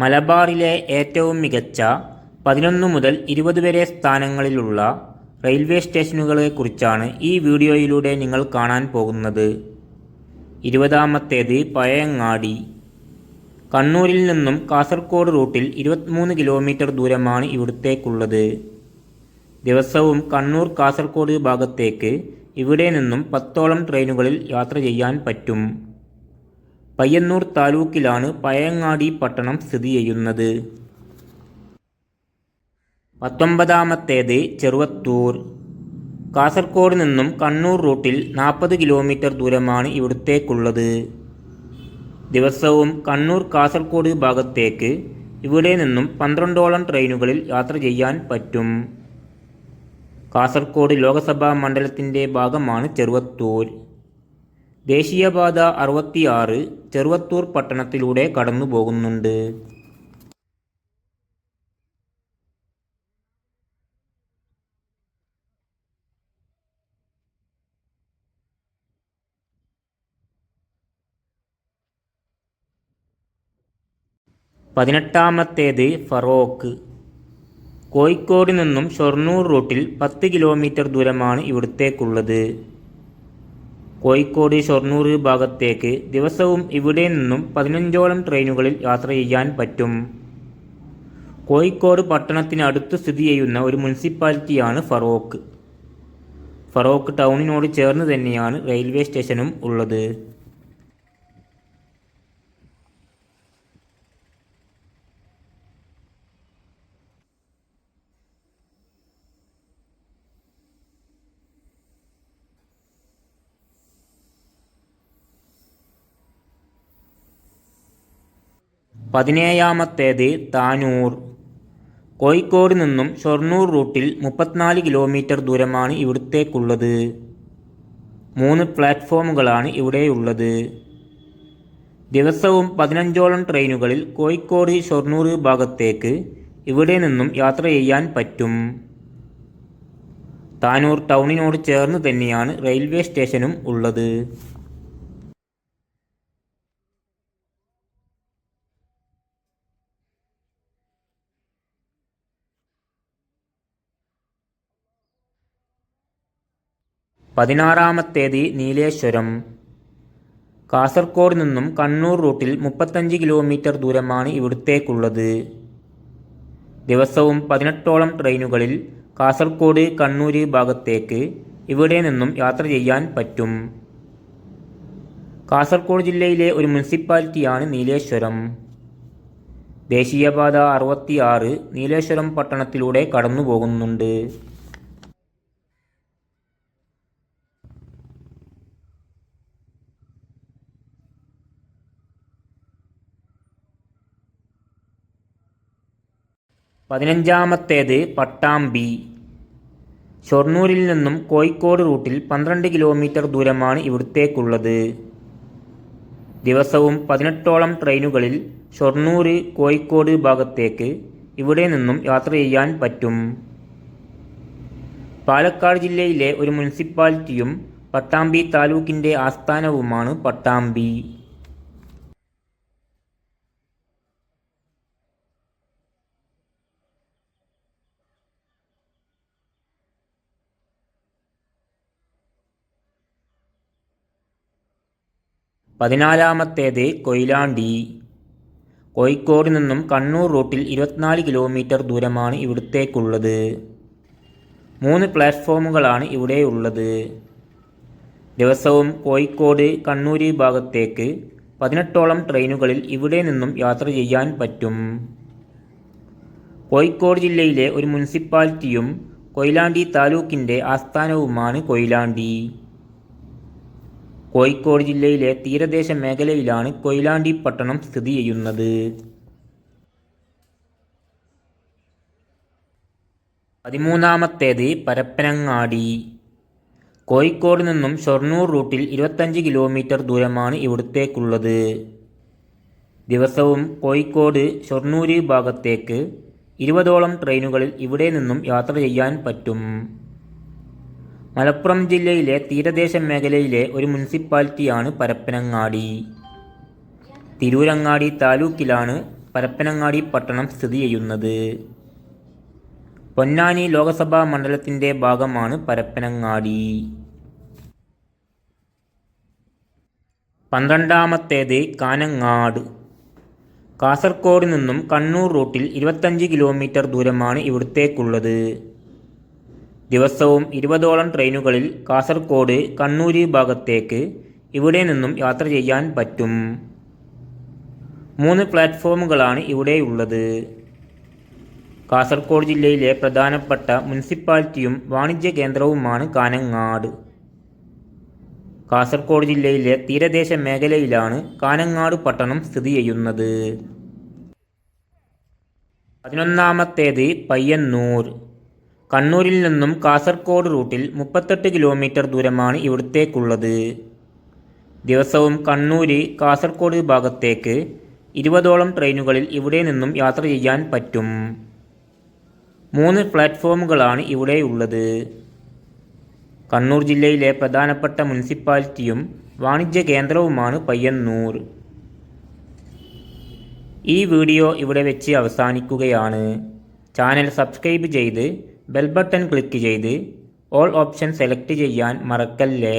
മലബാറിലെ ഏറ്റവും മികച്ച പതിനൊന്ന് മുതൽ ഇരുപത് വരെ സ്ഥാനങ്ങളിലുള്ള റെയിൽവേ സ്റ്റേഷനുകളെക്കുറിച്ചാണ് ഈ വീഡിയോയിലൂടെ നിങ്ങൾ കാണാൻ പോകുന്നത്. ഇരുപതാമത്തേത് പയങ്ങാടി. കണ്ണൂരിൽ നിന്നും കാസർഗോഡ് റൂട്ടിൽ ഇരുപത്തിമൂന്ന് കിലോമീറ്റർ ദൂരമാണ് ഇവിടത്തേക്കുള്ളത്. ദിവസവും കണ്ണൂർ കാസർഗോഡ് ഭാഗത്തേക്ക് ഇവിടെ നിന്നും പത്തോളം ട്രെയിനുകളിൽ യാത്ര ചെയ്യാൻ പറ്റും. പയ്യന്നൂർ താലൂക്കിലാണ് പയങ്ങാടി പട്ടണം സ്ഥിതി ചെയ്യുന്നത്. പത്തൊമ്പതാമത്തേത് ചെറുവത്തൂർ. കാസർഗോഡ് നിന്നും കണ്ണൂർ റൂട്ടിൽ നാൽപ്പത് കിലോമീറ്റർ ദൂരമാണ് ഇവിടത്തേക്കുള്ളത്. ദിവസവും കണ്ണൂർ കാസർഗോഡ് ഭാഗത്തേക്ക് ഇവിടെ നിന്നും പന്ത്രണ്ടോളം ട്രെയിനുകളിൽ യാത്ര ചെയ്യാൻ പറ്റും. കാസർഗോഡ് ലോകസഭാ മണ്ഡലത്തിന്റെ ഭാഗമാണ് ചെറുവത്തൂർ. ദേശീയപാത അറുപത്തിയാറ് ചെറുവത്തൂർ പട്ടണത്തിലൂടെ കടന്നു പോകുന്നുണ്ട് പതിനെട്ടാമത്തേത് ഫറോക്ക്. കോഴിക്കോട് നിന്നും ഷൊർണൂർ റൂട്ടിൽ പത്ത് കിലോമീറ്റർ ദൂരമാണ് ഇവിടത്തേക്കുള്ളത്. കോഴിക്കോട് ഷൊർണൂർ ഭാഗത്തേക്ക് ദിവസവും ഇവിടെ നിന്നും പതിനഞ്ചോളം ട്രെയിനുകളിൽ യാത്ര ചെയ്യാൻ പറ്റും. കോഴിക്കോട് പട്ടണത്തിനടുത്ത് സ്ഥിതി ചെയ്യുന്ന ഒരു മുനിസിപ്പാലിറ്റിയാണ് ഫറോക്ക്. ഫറോക്ക് ടൗണിനോട് ചേർന്ന് തന്നെയാണ് റെയിൽവേ സ്റ്റേഷനും ഉള്ളത്. പതിനേഴാമത്തേത് താനൂർ. കോഴിക്കോട് നിന്നും ഷൊർണൂർ റൂട്ടിൽ മുപ്പത്തിനാല് കിലോമീറ്റർ ദൂരമാണ് ഇവിടത്തേക്കുള്ളത്. മൂന്ന് പ്ലാറ്റ്ഫോമുകളാണ് ഇവിടെയുള്ളത്. ദിവസവും പതിനഞ്ചോളം ട്രെയിനുകളിൽ കോഴിക്കോട് ഷൊർണൂർ ഭാഗത്തേക്ക് ഇവിടെ നിന്നും യാത്ര ചെയ്യാൻ പറ്റും. താനൂർ ടൗണിനോട് ചേർന്ന് തന്നെയാണ് റെയിൽവേ സ്റ്റേഷനും ഉള്ളത്. പതിനാറാമത്തേത് നീലേശ്വരം. കാസർഗോഡ് നിന്നും കണ്ണൂർ റൂട്ടിൽ മുപ്പത്തഞ്ച് കിലോമീറ്റർ ദൂരമാണ് ഇവിടത്തേക്കുള്ളത്. ദിവസവും പതിനെട്ടോളം ട്രെയിനുകളിൽ കാസർഗോഡ് കണ്ണൂർ ഭാഗത്തേക്ക് ഇവിടെ നിന്നും യാത്ര ചെയ്യാൻ പറ്റും. കാസർഗോഡ് ജില്ലയിലെ ഒരു മുനിസിപ്പാലിറ്റിയാണ് നീലേശ്വരം. ദേശീയപാത അറുപത്തിയാറ് നീലേശ്വരം പട്ടണത്തിലൂടെ കടന്നു പോകുന്നുണ്ട് പതിനഞ്ചാമത്തേത് പട്ടാമ്പി. ഷൊർണൂരിൽ നിന്നും കോഴിക്കോട് റൂട്ടിൽ പന്ത്രണ്ട് കിലോമീറ്റർ ദൂരമാണ് ഇവിടത്തേക്കുള്ളത്. ദിവസവും പതിനെട്ടോളം ട്രെയിനുകളിൽ ഷൊർണൂർ കോഴിക്കോട് ഭാഗത്തേക്ക് ഇവിടെ നിന്നും യാത്ര ചെയ്യാൻ പറ്റും. പാലക്കാട് ജില്ലയിലെ ഒരു മുനിസിപ്പാലിറ്റിയും പട്ടാമ്പി താലൂക്കിന്റെ ആസ്ഥാനവുമാണ് പട്ടാമ്പി. പതിനാലാമത്തേത് കൊയിലാണ്ടി. കോഴിക്കോട് നിന്നും കണ്ണൂർ റൂട്ടിൽ ഇരുപത്തിനാല് കിലോമീറ്റർ ദൂരമാണ് ഇവിടത്തേക്കുള്ളത്. മൂന്ന് പ്ലാറ്റ്ഫോമുകളാണ് ഇവിടെയുള്ളത്. ദിവസവും കോഴിക്കോട് കണ്ണൂർ ഭാഗത്തേക്ക് പതിനെട്ടോളം ട്രെയിനുകളിൽ ഇവിടെ നിന്നും യാത്ര ചെയ്യാൻ പറ്റും. കോഴിക്കോട് ജില്ലയിലെ ഒരു മുനിസിപ്പാലിറ്റിയും കൊയിലാണ്ടി താലൂക്കിന്റെ ആസ്ഥാനവുമാണ് കൊയിലാണ്ടി. കോഴിക്കോട് ജില്ലയിലെ തീരദേശ മേഖലയിലാണ് കൊയിലാണ്ടി പട്ടണം സ്ഥിതി ചെയ്യുന്നത്. പതിമൂന്നാമത്തേത് പരപ്പനങ്ങാടി. കോഴിക്കോട് നിന്നും ഷൊർണൂർ റൂട്ടിൽ ഇരുപത്തഞ്ച് കിലോമീറ്റർ ദൂരമാണ് ഇവിടത്തേക്കുള്ളത്. ദിവസവും കോഴിക്കോട് ഷൊർണൂർ ഭാഗത്തേക്ക് ഇരുപതോളം ട്രെയിനുകളിൽ ഇവിടെ നിന്നും യാത്ര ചെയ്യാൻ പറ്റും. മലപ്പുറം ജില്ലയിലെ തീരദേശ മേഖലയിലെ ഒരു മുനിസിപ്പാലിറ്റിയാണ് പരപ്പനങ്ങാടി. തിരൂരങ്ങാടി താലൂക്കിലാണ് പരപ്പനങ്ങാടി പട്ടണം സ്ഥിതി ചെയ്യുന്നത്. പൊന്നാനി ലോകസഭാ മണ്ഡലത്തിന്റെ ഭാഗമാണ് പരപ്പനങ്ങാടി. പന്ത്രണ്ടാമത്തേത് കാനങ്ങാട്. കാസർഗോഡ് നിന്നും കണ്ണൂർ റൂട്ടിൽ ഇരുപത്തഞ്ച് കിലോമീറ്റർ ദൂരമാണ് ഇവിടത്തേക്കുള്ളത്. ദിവസവും ഇരുപതോളം ട്രെയിനുകളിൽ കാസർഗോഡ് കണ്ണൂർ ഭാഗത്തേക്ക് ഇവിടെ നിന്നും യാത്ര ചെയ്യാൻ പറ്റും. മൂന്ന് പ്ലാറ്റ്ഫോമുകളാണ് ഇവിടെയുള്ളത് കാസർഗോഡ് ജില്ലയിലെ പ്രധാനപ്പെട്ട മുനിസിപ്പാലിറ്റിയും വാണിജ്യ കേന്ദ്രവുമാണ് കാനങ്ങാട്. കാസർഗോഡ് ജില്ലയിലെ തീരദേശ മേഖലയിലാണ് കാനങ്ങാട് പട്ടണം സ്ഥിതി ചെയ്യുന്നത്. പതിനൊന്നാമത്തേത് പയ്യന്നൂർ. കണ്ണൂരിൽ നിന്നും കാസർഗോഡ് റൂട്ടിൽ മുപ്പത്തെട്ട് കിലോമീറ്റർ ദൂരമാണ് ഇവിടത്തേക്കുള്ളത്. ദിവസവും കണ്ണൂർ കാസർഗോഡ് ഭാഗത്തേക്ക് ഇരുപതോളം ട്രെയിനുകളിൽ ഇവിടെ നിന്നും യാത്ര ചെയ്യാൻ പറ്റും. മൂന്ന് പ്ലാറ്റ്ഫോമുകളാണ് ഇവിടെയുള്ളത്. കണ്ണൂർ ജില്ലയിലെ പ്രധാനപ്പെട്ട മുനിസിപ്പാലിറ്റിയും വാണിജ്യ കേന്ദ്രവുമാണ് പയ്യന്നൂർ. ഈ വീഡിയോ ഇവിടെ വെച്ച് അവസാനിക്കുകയാണ്. ചാനൽ സബ്സ്ക്രൈബ് ചെയ്ത് ബെൽ ബട്ടൺ ക്ലിക്ക് ചെയ്ത് ഓൾ ഓപ്ഷൻ സെലക്ട് ചെയ്യാൻ മറക്കല്ലേ?